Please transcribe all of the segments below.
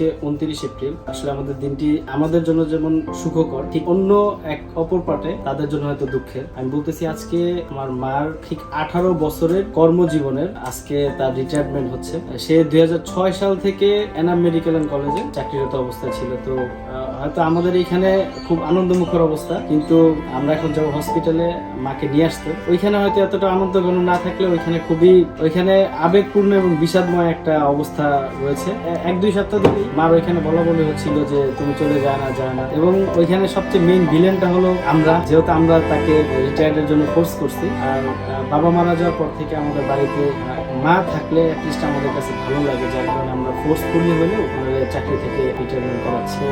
আজকে উনত্রিশ এপ্রিল। আসলে আমাদের দিনটি আমাদের জন্য যেমন সুখকর, ঠিক অন্য এক অপর পাটে তাদের জন্য হয়তো দুঃখের। আমি বলতেছি আজকে আমার মার ঠিক আঠারো বছরের কর্মজীবনের আজকে তার রিটায়ারমেন্ট হচ্ছে। সে দুই হাজার ছয় সাল থেকে এনাম মেডিকেল অ্যান্ড কলেজে চাকরিরত অবস্থায় ছিল। তো হয়তো আমাদের এখানে খুব আনন্দমুখর অবস্থা। কিন্তু আমরা এখন যাব হসপিটালে মাকে নিয়ে আসতে। ওইখানে হয়তো এতটা আনন্দ ঘন না থাকলে ওইখানে খুবই, ওইখানে আবেগপূর্ণ এবং বিষাদময় একটা অবস্থা রয়েছে। এক দুই সপ্তাহ ধরেই মার ওইখানে বলা বলে হচ্ছিল যে, তুমি চলে যায় না যায় না। এবং ওইখানে সবচেয়ে মেইন ভিলেনটা হলো আমরা। যেহেতু আমরা তাকে রিটায়ার্ডের জন্য ফোর্স করছি, আর বাবা মারা যাওয়ার পর থেকে আমাদের বাড়িতে মা থাকলে অ্যাটলিস্ট আমাদের কাছে ভালো লাগে। যার কারণে আমরা ফোর্স করলে হলেও চাকরি থেকে রিটায়ারমেন্ট করাচ্ছি।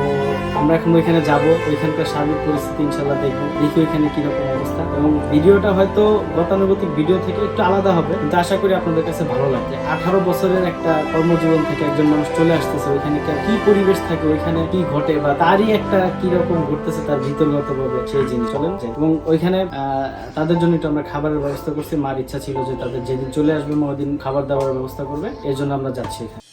আমরা এখন ওইখানে যাব, ওইখানকার সার্বিক পরিস্থিতি ইনশাল্লাহ দেখব, দেখি ওইখানে কীরকম অবস্থা। এবং ভিডিওটা হয়তো গতানুগতিক ভিডিও থেকে একটু আলাদা হবে, কিন্তু আশা করি আপনাদের কাছে ভালো লাগবে। আঠারো বছরের একটা কর্মজীবন থেকে একজন মানুষ চলে আসতেছে, ওইখানে কি পরিবেশ থাকে, ওইখানে কি ঘটে বা তারই একটা কি রকম ঘটতেছে তার ভিতরগত ভাবে সেই জিনিস। চলেন এবং ওইখানে তাদের জন্য একটু আমরা খাবারের ব্যবস্থা করছি। মার ইচ্ছা ছিল যে তাদের যেদিন চলে আসবে, মা ওইদিন খাবার দাবারের ব্যবস্থা করবে, এর জন্য আমরা যাচ্ছি এখানে।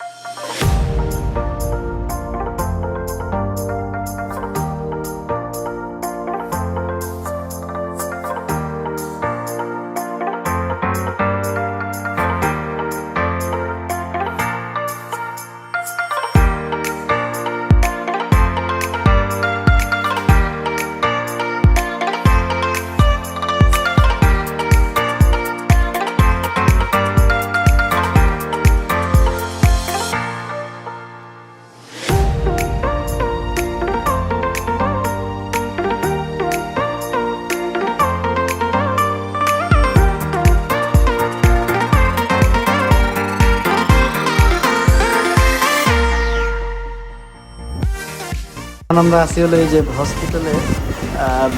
এখন আমরা আসি হলো এই যে হসপিটালে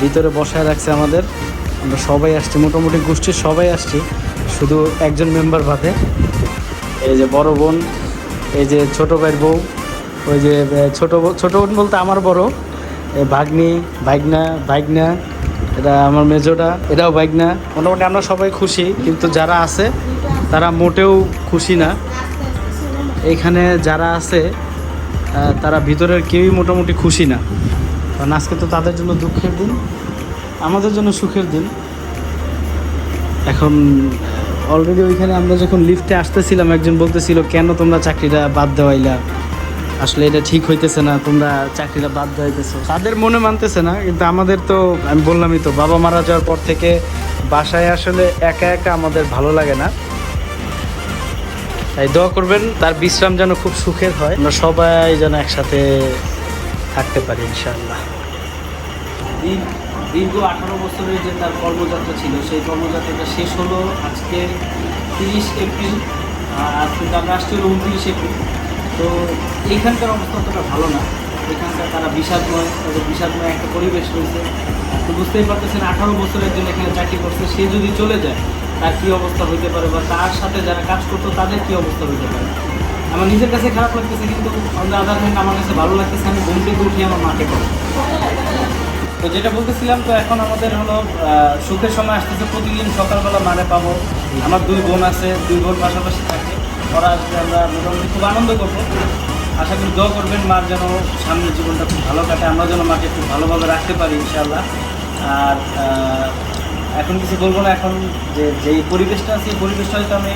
ভিতরে বসায় রাখছে আমাদের। আমরা সবাই আসছি, মোটামুটি গোষ্ঠীর সবাই আসছি, শুধু একজন মেম্বার বাদে। এই যে বড় বোন, এই যে ছোট ভাইয়ের বউ, ওই যে ছোট ছোট বোন বলতে আমার বড় ভাগ্নি, ভাইগনা ভাগনা এটা আমার মেজোটা, এটাও ভাইগনা। মোটামুটি আমরা সবাই খুশি, কিন্তু যারা আছে, তারা মোটেও খুশি না। এখানে যারা আছে তারা ভিতরের কেউই মোটামুটি খুশি না। কারণ আজকে তো তাদের জন্য দুঃখের দিন, আমাদের জন্য সুখের দিন। এখন অলরেডি ওইখানে আমরা যখন লিফটে আসতেছিলাম, একজন বলতেছিল, কেন তোমরা চাকরিটা বাদ দেওয়াইলা? আসলে এটা ঠিক হইতেছে না, তোমরা চাকরিটা বাদ দেওয়াইতেছো। তাদের মনে মানতেছে না, কিন্তু আমাদের তো, আমি বললামই তো, বাবা মারা যাওয়ার পর থেকে বাসায় আসলে একা একা আমাদের ভালো লাগে না। তাই দোয়া করবেন, তার বিশ্রাম যেন খুব সুখের হয়। আমরা সবাই যেন একসাথে থাকতে পারি, ইনশাআল্লাহ। দীর্ঘ আঠারো বছরের যে তার কর্মযাত্রা ছিল, সেই কর্মযাত্রাটা শেষ হলো আজকে তিরিশ এপ্রিল, আর আজকে তার রাষ্ট্র হলো উনত্রিশ এপ্রিল। তো এইখানকার অবস্থা অতটা ভালো না। এখানকার তারা বিষাদময়, তাদের বিষাদময় একটা পরিবেশ রয়েছে। তো বুঝতেই পারতেছেন, আঠারো বছরের জন্য এখানে চাকরি করছে, সে যদি চলে যায় তার কী অবস্থা হইতে পারে বা তার সাথে যারা কাজ করতো, তাদের কী অবস্থা হইতে পারে? আমার নিজের কাছে খারাপ লাগতেছে, কিন্তু অন দ্য আদার আমার কাছে ভালো লাগতেছে, আমি ঘুম থেকে উঠি আমার মাকে করে তো যেটা বলতেছিলাম, তো এখন আমাদের হলো সুখের সময় আসতেছে, প্রতিদিন সকালবেলা মানে পাবো। আমার দুই বোন আছে, দুই বোন পাশাপাশি থাকে। ওরা আসবে আমরা মোটামুটি খুব আনন্দ করব। আশা করি দোয়া করবেন, মার যেন সামনের জীবনটা খুব ভালো কাটে, আমরা যেন মাকে খুব ভালোভাবে রাখতে পারি ইনশাল্লাহ আর এখন কিছু বলব না, এখন যে, যেই পরিবেশটা আছে এই পরিবেশটা হয়তো আমি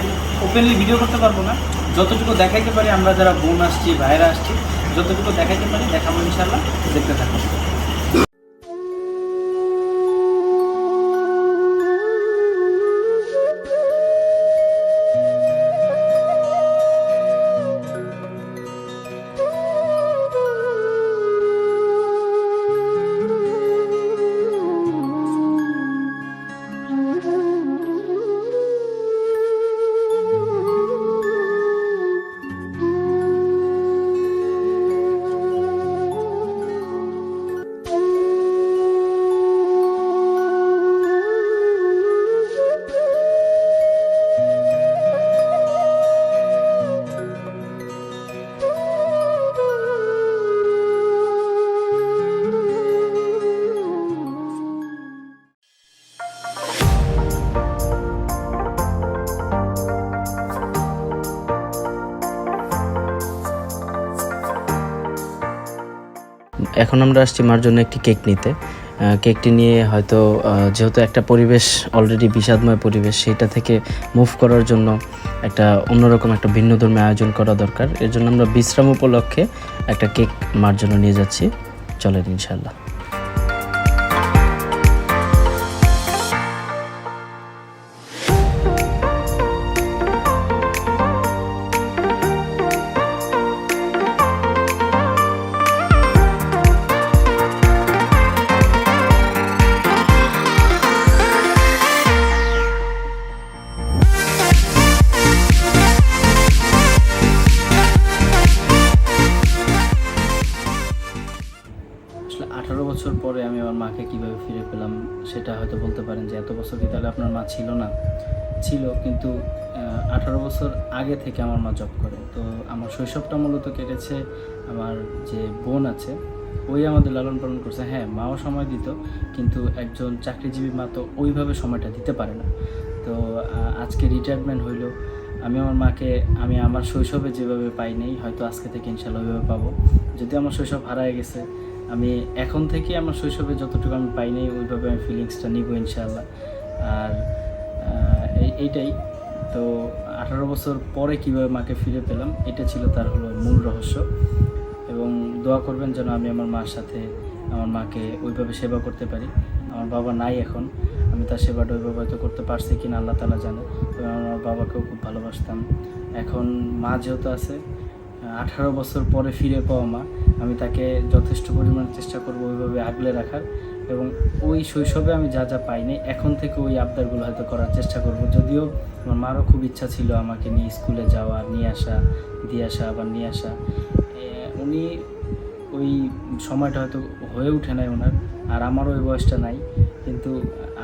ওপেনলি ভিডিও করতে পারব না। যতটুকু দেখাইতে পারি, আমরা যারা বোন আসছি ভাইরা আসছি, যতটুকু দেখাইতে পারি, দেখাবো ইনশাল্লাহ দেখতে থাকব এখন আমরা আসছি মার জন্য একটি কেক নিতে। কেকটি নিয়ে হয়তো যেহেতু একটা পরিবেশ অলরেডি বিষাদময় পরিবেশ, সেটা থেকে মুভ করার জন্য একটা অন্যরকম একটা ভিন্ন ধর্মী আয়োজন করা দরকার। এর জন্য আমরা বিশ্রাম উপলক্ষে একটা কেক মার জন্য নিয়ে যাচ্ছি। চলেন ইনশাল্লাহ সেটা হয়তো বলতে পারেন যে এত বছর কি তাহলে আপনার মা ছিল না? ছিল, কিন্তু আঠারো বছর আগে থেকে আমার মা জব করে। তো আমার শৈশবটা মূলত কেটেছে আমার যে বোন আছে, ওই আমাদের লালন পালন করছে। হ্যাঁ মাও সময় দিত, কিন্তু একজন চাকরিজীবী মা তো ওইভাবে সময়টা দিতে পারে না। তো আজকে রিটায়ারমেন্ট হইল। আমি আমার মাকে, আমি আমার শৈশবে যেভাবে পাই হয়তো আজকে থেকে ইনশাল্লাহ ওইভাবে পাবো। যদি আমার শৈশব হারায় গেছে আমি এখন থেকে আমার শৈশবে যতটুকু আমি পাই নাই, ওইভাবে আমি ফিলিংসটা নিব ইনশাআল্লাহ। আর এই- এইটাই। তো আঠারো বছর পরে কীভাবে মাকে ফিরে পেলাম, এটা ছিল তার হলো মূল রহস্য। এবং দোয়া করবেন যেন আমি আমার মার সাথে আমার মাকে ওইভাবে সেবা করতে পারি। আমার বাবা নাই এখন, আমি তার সেবাটা ওইভাবে হয়তো করতে পারছি কিনা আল্লাহ তালা জানে, তবে আমার বাবাকেও খুব ভালোবাসতাম। এখন মা যেহেতু আছে আঠারো বছর পরে ফিরে পাওয়া মা। আমি তাকে যথেষ্ট পরিমাণে চেষ্টা করব ওইভাবে আগলে রাখার। এবং ওই শৈশবে আমি যা যা পাইনি, এখন থেকে ওই আবদারগুলো হয়তো করার চেষ্টা করব। যদিও আমার মারও খুব ইচ্ছা ছিল আমাকে নিয়ে স্কুলে যাওয়া, নিয়ে আসা, দিয়ে আসা, আবার নিয়ে আসা। উনি ওই সময়টা হয়তো হয়ে ওঠে নাই ওনার, আর আমারও ওই বয়সটা নাই। কিন্তু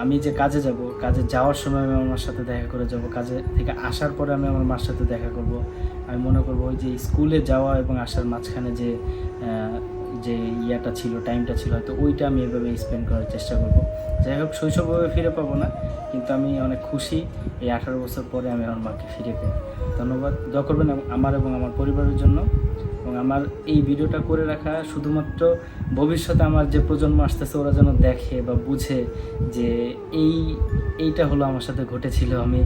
আমি যে কাজে যাব, কাজে যাওয়ার সময় আমি আমার মার সাথে দেখা করে যাব, কাজে থেকে আসার পরে আমি আমার মার সাথে দেখা করব। আমি মনে করব ওই যে স্কুলে যাওয়া এবং আসার মাঝখানে যে যে ইয়াটা ছিল টাইমটা ছিল, হয়তো ওইটা আমি এভাবে স্পেন্ড করার চেষ্টা করব। যাই হোক, শৈশবভাবে ফিরে পাবো না, কিন্তু আমি অনেক খুশি এই আঠারো বছর পরে আমি আমার মাকে ফিরে পাই ধন্যবাদ, দোয়া করবেন আমার এবং আমার পরিবারের জন্য। এবং আমার এই ভিডিওটা করে রাখা শুধুমাত্র ভবিষ্যতে আমার যে প্রজন্ম আসতেছে, ওরা যেন দেখে বা বুঝে যে এই, এইটা হলো আমার সাথে ঘটেছিল আমি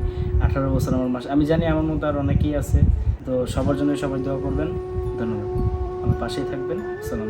আঠারো বছর আমার মাস, আমি জানি আমার মতো আর অনেকেই আছে, তো সবার জন্য সবাই দোয়া করবেন। ধন্যবাদ। পাশেই থাকবেন। সালাম